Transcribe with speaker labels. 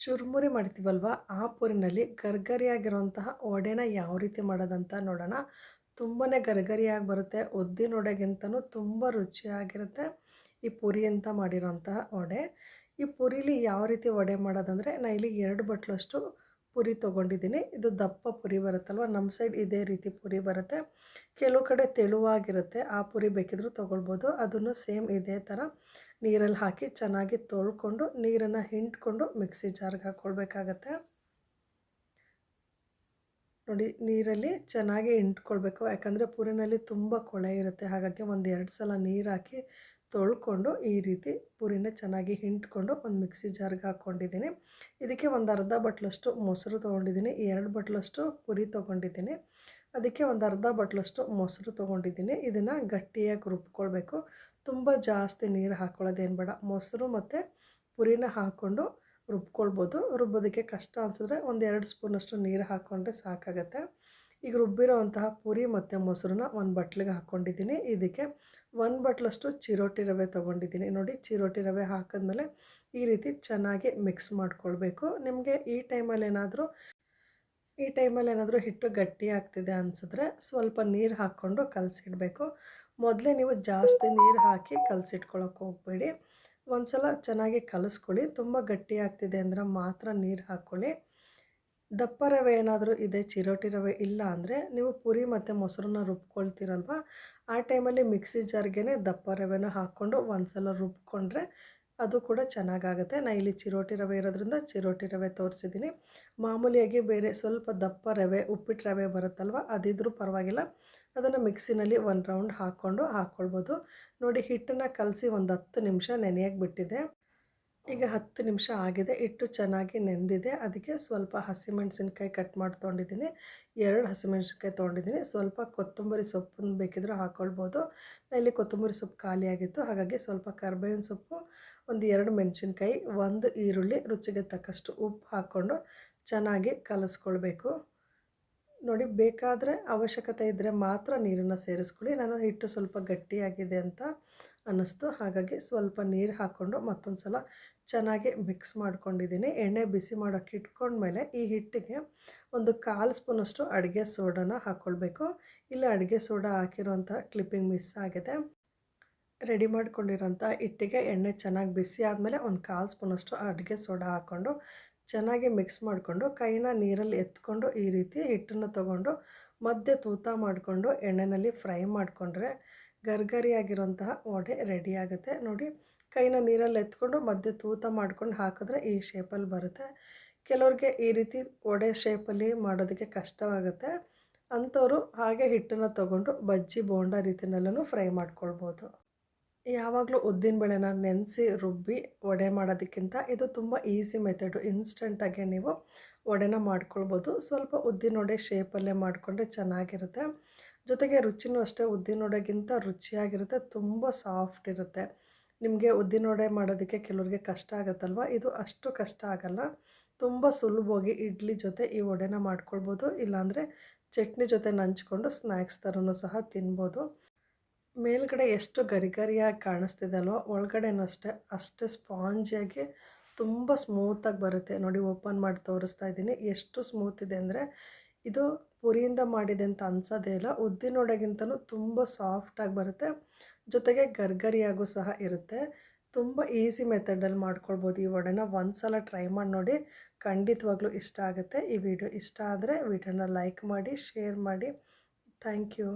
Speaker 1: ಚುರುಮುರಿ ಮಾಡ್ತೀವಲ್ವ? ಆ ಪುರಿನಲ್ಲಿ ಗರ್ಗರಿಯಾಗಿರುವಂತಹ ವಡೆನ ಯಾವ ರೀತಿ ಮಾಡೋದಂತ ನೋಡೋಣ. ತುಂಬಾ ಗರ್ಗರಿಯಾಗಿ ಬರುತ್ತೆ. ಉದ್ದಿನ ವಡೆಗಿಂತನೂ ತುಂಬ ರುಚಿಯಾಗಿರುತ್ತೆ. ಈ ಪುರಿ ಅಂತ ಮಾಡಿರೋಂತಹ ವಡೆ. ಈ ಪುರಿಲಿ ಯಾವ ರೀತಿ ವಡೆ ಮಾಡೋದಂದರೆ ನಾನು ಇಲ್ಲಿ ಎರಡು ಬಟ್ಲಷ್ಟು ಪುರಿ ತೊಗೊಂಡಿದ್ದೀನಿ. ಇದು ದಪ್ಪ ಪುರಿ ಬರುತ್ತಲ್ವ? ನಮ್ಮ ಸೈಡ್ ಇದೇ ರೀತಿ ಪುರಿ ಬರುತ್ತೆ. ಕೆಲವು ಕಡೆ ತೆಳುವಾಗಿರುತ್ತೆ. ಆ ಪುರಿ ಬೇಕಿದ್ರೂ ತೊಗೊಳ್ಬೋದು. ಅದನ್ನು ಸೇಮ್ ಇದೇ ಥರ ನೀರಲ್ಲಿ ಹಾಕಿ ಚೆನ್ನಾಗಿ ತೊಳ್ಕೊಂಡು ನೀರನ್ನು ಹಿಂಡ್ಕೊಂಡು ಮಿಕ್ಸಿ ಜಾರ್ಗೆ ಹಾಕ್ಕೊಳ್ಬೇಕಾಗತ್ತೆ ನೋಡಿ, ನೀರಲ್ಲಿ ಚೆನ್ನಾಗಿ ಹಿಂಡ್ಕೊಳ್ಬೇಕು ಯಾಕಂದರೆ ಪೂರಿನಲ್ಲಿ ತುಂಬ ಕೊಳೆ ಇರುತ್ತೆ. ಹಾಗಾಗಿ ಒಂದು ಎರಡು ಸಲ ನೀರು ಹಾಕಿ ತೊಳ್ಕೊಂಡು ಈ ರೀತಿ ಪೂರಿನ ಚೆನ್ನಾಗಿ ಹಿಂಡ್ಕೊಂಡು ಒಂದು ಮಿಕ್ಸಿ ಜಾರ್ಗೆ ಹಾಕ್ಕೊಂಡಿದ್ದೀನಿ. ಇದಕ್ಕೆ ಒಂದು ಅರ್ಧ ಬಟ್ಲಷ್ಟು ಮೊಸರು ತೊಗೊಂಡಿದ್ದೀನಿ. ಎರಡು ಬಟ್ಲಷ್ಟು ಪುರಿ ತೊಗೊಂಡಿದ್ದೀನಿ. ಅದಕ್ಕೆ ಒಂದು ಅರ್ಧ ಬಟ್ಲಷ್ಟು ಮೊಸರು ತೊಗೊಂಡಿದ್ದೀನಿ. ಇದನ್ನು ಗಟ್ಟಿಯಾಗಿ ರುಬ್ಕೊಳ್ಬೇಕು. ತುಂಬ ಜಾಸ್ತಿ ನೀರು ಹಾಕ್ಕೊಳ್ಳೋದೇನು ಬೇಡ. ಮೊಸರು ಮತ್ತು ಪುರಿನ ಹಾಕ್ಕೊಂಡು ರುಬ್ಕೊಳ್ಬೋದು. ರುಬ್ಬೋದಕ್ಕೆ ಕಷ್ಟ ಅನಿಸಿದ್ರೆ ಒಂದು ಎರಡು ಸ್ಪೂನಷ್ಟು ನೀರು ಹಾಕ್ಕೊಂಡ್ರೆ ಸಾಕಾಗತ್ತೆ. ಈಗ ರುಬ್ಬಿರೋವಂತಹ ಪುರಿ ಮತ್ತು ಮೊಸರನ್ನ ಒಂದು ಬಟ್ಲಿಗೆ ಹಾಕ್ಕೊಂಡಿದ್ದೀನಿ ಇದಕ್ಕೆ ಒಂದು ಬಟ್ಲಷ್ಟು ಚಿರೋಟಿ ರವೆ ತೊಗೊಂಡಿದ್ದೀನಿ. ನೋಡಿ, ಚಿರೋಟಿ ರವೆ ಹಾಕಿದ್ಮೇಲೆ ಈ ರೀತಿ ಚೆನ್ನಾಗಿ ಮಿಕ್ಸ್ ಮಾಡ್ಕೊಳ್ಬೇಕು. ನಿಮಗೆ ಈ ಟೈಮಲ್ಲಿ ಏನಾದರೂ ಈ ಟೈಮಲ್ಲಿ ಏನಾದರೂ ಹಿಟ್ಟು ಗಟ್ಟಿ ಆಗ್ತಿದೆ ಅನಿಸಿದ್ರೆ ಸ್ವಲ್ಪ ನೀರು ಹಾಕ್ಕೊಂಡು ಕಲಸಿಡಬೇಕು. ಮೊದಲೇ ನೀವು ಜಾಸ್ತಿ ನೀರು ಹಾಕಿ ಕಲಸಿಟ್ಕೊಳಕ್ಕೆ ಹೋಗಬೇಡಿ. ಒಂದು ಸಲ ಚೆನ್ನಾಗಿ ಕಲಿಸ್ಕೊಳ್ಳಿ. ತುಂಬ ಗಟ್ಟಿ ಆಗ್ತಿದೆ ಅಂದರೆ ಮಾತ್ರ ನೀರು ಹಾಕ್ಕೊಳ್ಳಿ. ದಪ್ಪ ರವೆ ಏನಾದರೂ ಇದೆ, ಚಿರೋಟಿ ರವೆ ಇಲ್ಲ ಅಂದರೆ ನೀವು ಪುರಿ ಮತ್ತು ಮೊಸರನ್ನ ರುಬ್ಕೊಳ್ತೀರಲ್ವ? ಆ ಟೈಮಲ್ಲಿ ಮಿಕ್ಸಿ ಜಾರ್ಗೆ ದಪ್ಪ ರವೆನ ಹಾಕ್ಕೊಂಡು ಒಂದು ಸಲ ರುಬ್ಕೊಂಡ್ರೆ ಅದು ಕೂಡ ಚೆನ್ನಾಗಾಗುತ್ತೆ. ನಾ ಇಲ್ಲಿ ಚಿರೋಟಿ ರವೆ ಇರೋದ್ರಿಂದ ಚಿರೋಟಿ ರವೆ ತೋರಿಸಿದ್ದೀನಿ. ಮಾಮೂಲಿಯಾಗಿ ಬೇರೆ ಸ್ವಲ್ಪ ದಪ್ಪ ರವೆ, ಉಪ್ಪಿಟ್ಟು ರವೆ ಬರುತ್ತಲ್ವ, ಅದಿದ್ರೂ ಪರವಾಗಿಲ್ಲ. ಅದನ್ನು ಮಿಕ್ಸಿನಲ್ಲಿ ಒಂದು ರೌಂಡ್ ಹಾಕ್ಕೊಂಡು ಹಾಕ್ಕೊಳ್ಬೋದು ನೋಡಿ ಹಿಟ್ಟನ್ನು ಕಲಸಿ ಒಂದು ಹತ್ತು ನಿಮಿಷ ನೆನೆಯಕ್ಕೆ ಬಿಟ್ಟಿದೆ. ಈಗ ಹತ್ತು ನಿಮಿಷ ಆಗಿದೆ ಹಿಟ್ಟು ಚೆನ್ನಾಗಿ ನೆಂದಿದೆ. ಅದಕ್ಕೆ ಸ್ವಲ್ಪ ಹಸಿಮೆಣಸಿನ್ಕಾಯಿ ಕಟ್ ಮಾಡಿ ತೊಗೊಂಡಿದ್ದೀನಿ ಎರಡು ಹಸಿಮೆಣಸಿನ್ಕಾಯಿ ತೊಗೊಂಡಿದ್ದೀನಿ ಸ್ವಲ್ಪ ಕೊತ್ತಂಬರಿ ಸೊಪ್ಪನ್ನು ಬೇಕಿದ್ರೆ ಹಾಕ್ಕೊಳ್ಬೋದು ಇಲ್ಲಿ ಕೊತ್ತಂಬರಿ ಸೊಪ್ಪು ಖಾಲಿಯಾಗಿತ್ತು ಹಾಗಾಗಿ ಸ್ವಲ್ಪ ಕರ್ಬೇವಿನ ಸೊಪ್ಪು, ಒಂದು ಎರಡು ಮೆಣಸಿನ್ಕಾಯಿ, ಒಂದು ಈರುಳ್ಳಿ, ರುಚಿಗೆ ತಕ್ಕಷ್ಟು ಉಪ್ಪು ಹಾಕ್ಕೊಂಡು ಚೆನ್ನಾಗಿ ಕಲಸ್ಕೊಳ್ಬೇಕು. ನೋಡಿ, ಬೇಕಾದರೆ ಅವಶ್ಯಕತೆ ಇದ್ದರೆ ಮಾತ್ರ ನೀರನ್ನು ಸೇರಿಸ್ಕೊಳ್ಳಿ. ನಾನು ಹಿಟ್ಟು ಸ್ವಲ್ಪ ಗಟ್ಟಿಯಾಗಿದೆ ಅಂತ ಅನ್ನಿಸ್ತು. ಹಾಗಾಗಿ ಸ್ವಲ್ಪ ನೀರು ಹಾಕ್ಕೊಂಡು ಮತ್ತೊಂದು ಸಲ ಚೆನ್ನಾಗಿ ಮಿಕ್ಸ್ ಮಾಡ್ಕೊಂಡಿದ್ದೀನಿ. ಎಣ್ಣೆ ಬಿಸಿ ಮಾಡೋಕ್ಕೆ ಇಟ್ಕೊಂಡ್ಮೇಲೆ ಈ ಹಿಟ್ಟಿಗೆ ಒಂದು ಕಾಲು ಸ್ಪೂನಷ್ಟು ಅಡುಗೆ ಸೋಡಾನ ಹಾಕ್ಕೊಳ್ಬೇಕು ಇಲ್ಲ ಅಡುಗೆ ಸೋಡಾ ಹಾಕಿರೋಂಥ ಕ್ಲಿಪ್ಪಿಂಗ್ ಮಿಸ್ ಆಗಿದೆ. ರೆಡಿ ಮಾಡ್ಕೊಂಡಿರೋಂಥ ಹಿಟ್ಟಿಗೆ ಎಣ್ಣೆ ಚೆನ್ನಾಗಿ ಬಿಸಿ ಆದಮೇಲೆ ಒಂದು ಕಾಲು ಸ್ಪೂನಷ್ಟು ಅಡುಗೆ ಸೋಡಾ ಹಾಕ್ಕೊಂಡು ಚೆನ್ನಾಗಿ ಮಿಕ್ಸ್ ಮಾಡಿಕೊಂಡು ಕೈನ ನೀರಲ್ಲಿ ಎತ್ಕೊಂಡು ಈ ರೀತಿ ಹಿಟ್ಟನ್ನು ತೊಗೊಂಡು ಮಧ್ಯೆ ತೂತ ಮಾಡಿಕೊಂಡು ಎಣ್ಣೆಯಲ್ಲಿ ಫ್ರೈ ಮಾಡಿಕೊಂಡ್ರೆ ಗರ್ಗರಿಯಾಗಿರೋಂತಹ ವಡೆ ರೆಡಿ ಆಗುತ್ತೆ. ನೋಡಿ, ಕೈನ ನೀರಲ್ಲಿ ಎತ್ಕೊಂಡು ಮಧ್ಯೆ ತೂತ ಮಾಡ್ಕೊಂಡು ಹಾಕಿದ್ರೆ ಈ ಶೇಪಲ್ಲಿ ಬರುತ್ತೆ. ಕೆಲವ್ರಿಗೆ ಈ ರೀತಿ ವಡೆ ಶೇಪಲ್ಲಿ ಮಾಡೋದಕ್ಕೆ ಕಷ್ಟವಾಗುತ್ತೆ. ಅಂಥವರು ಹಾಗೆ ಹಿಟ್ಟನ್ನು ತೊಗೊಂಡು ಬಜ್ಜಿ ಬೋಂಡ ರೀತಿಯಲ್ಲೂ ಫ್ರೈ ಮಾಡ್ಕೊಳ್ಬೋದು. ಯಾವಾಗಲೂ ಉದ್ದಿನ ಬೇಳೆನ ನೆನೆಸಿ ರುಬ್ಬಿ ವಡೆ ಮಾಡೋದಕ್ಕಿಂತ ಇದು ತುಂಬ ಈಸಿ ಮೆಥಡು. ಇನ್ಸ್ಟೆಂಟಾಗಿ ನೀವು ವಡೆನ ಮಾಡ್ಕೊಳ್ಬೋದು. ಸ್ವಲ್ಪ ಉದ್ದಿನ ವಡೆ ಶೇಪಲ್ಲೇ ಮಾಡಿಕೊಂಡ್ರೆ ಚೆನ್ನಾಗಿರುತ್ತೆ. ಜೊತೆಗೆ ರುಚಿನೂ ಅಷ್ಟೇ, ಉದ್ದಿನ ವಡೆಗಿಂತ ರುಚಿಯಾಗಿರುತ್ತೆ, ತುಂಬ ಸಾಫ್ಟ್ ಇರುತ್ತೆ. ನಿಮಗೆ ಉದ್ದಿನ ವಡೆ ಮಾಡೋದಕ್ಕೆ ಕೆಲವ್ರಿಗೆ ಕಷ್ಟ ಆಗುತ್ತಲ್ವ? ಇದು ಅಷ್ಟು ಕಷ್ಟ ಆಗಲ್ಲ. ತುಂಬ ಸುಲಭವಾಗಿ ಇಡ್ಲಿ ಜೊತೆ ಈ ವಡೆನ ಮಾಡ್ಕೊಳ್ಬೋದು. ಇಲ್ಲಾಂದರೆ ಚಟ್ನಿ ಜೊತೆ ನಂಚ್ಕೊಂಡು ಸ್ನ್ಯಾಕ್ಸ್ ಥರನೂ ಸಹ ತಿನ್ಬೋದು. ಮೇಲ್ಗಡೆ ಎಷ್ಟು ಗರಿಗರಿಯಾಗಿ ಕಾಣಿಸ್ತಿದೆ ಅಲ್ವ ಒಳಗಡೆನೂ ಅಷ್ಟೇ ಅಷ್ಟೇ ಸ್ಪಾಂಜಿಯಾಗಿ ತುಂಬ ಸ್ಮೂತಾಗಿ ಬರುತ್ತೆ. ನೋಡಿ ಓಪನ್ ಮಾಡಿ ತೋರಿಸ್ತಾ ಇದ್ದೀನಿ. ಎಷ್ಟು ಸ್ಮೂತ್ ಇದೆ ಅಂದರೆ, ಇದು ಪುರಿಯಿಂದ ಮಾಡಿದೆ ಅಂತ ಅನ್ಸೋದೇ ಇಲ್ಲ. ಉದ್ದಿನ ಒಡೆಗಿಂತಲೂ ತುಂಬ ಸಾಫ್ಟಾಗಿ ಬರುತ್ತೆ. ಜೊತೆಗೆ ಗರ್ಗರಿಯಾಗೂ ಸಹ ಇರುತ್ತೆ. ತುಂಬ ಈಸಿ ಮೆಥಡಲ್ಲಿ ಮಾಡ್ಕೊಳ್ಬೋದು ಈ ವಡೆನ. ಒಂದು ಸಲ ಟ್ರೈ ಮಾಡಿ ನೋಡಿ, ಖಂಡಿತವಾಗ್ಲೂ ಇಷ್ಟ ಆಗುತ್ತೆ. ಈ ವಿಡಿಯೋ ಇಷ್ಟ ಆದರೆ ವಿಡಿಯೋನ ಲೈಕ್ ಮಾಡಿ ಶೇರ್ ಮಾಡಿ. Thank you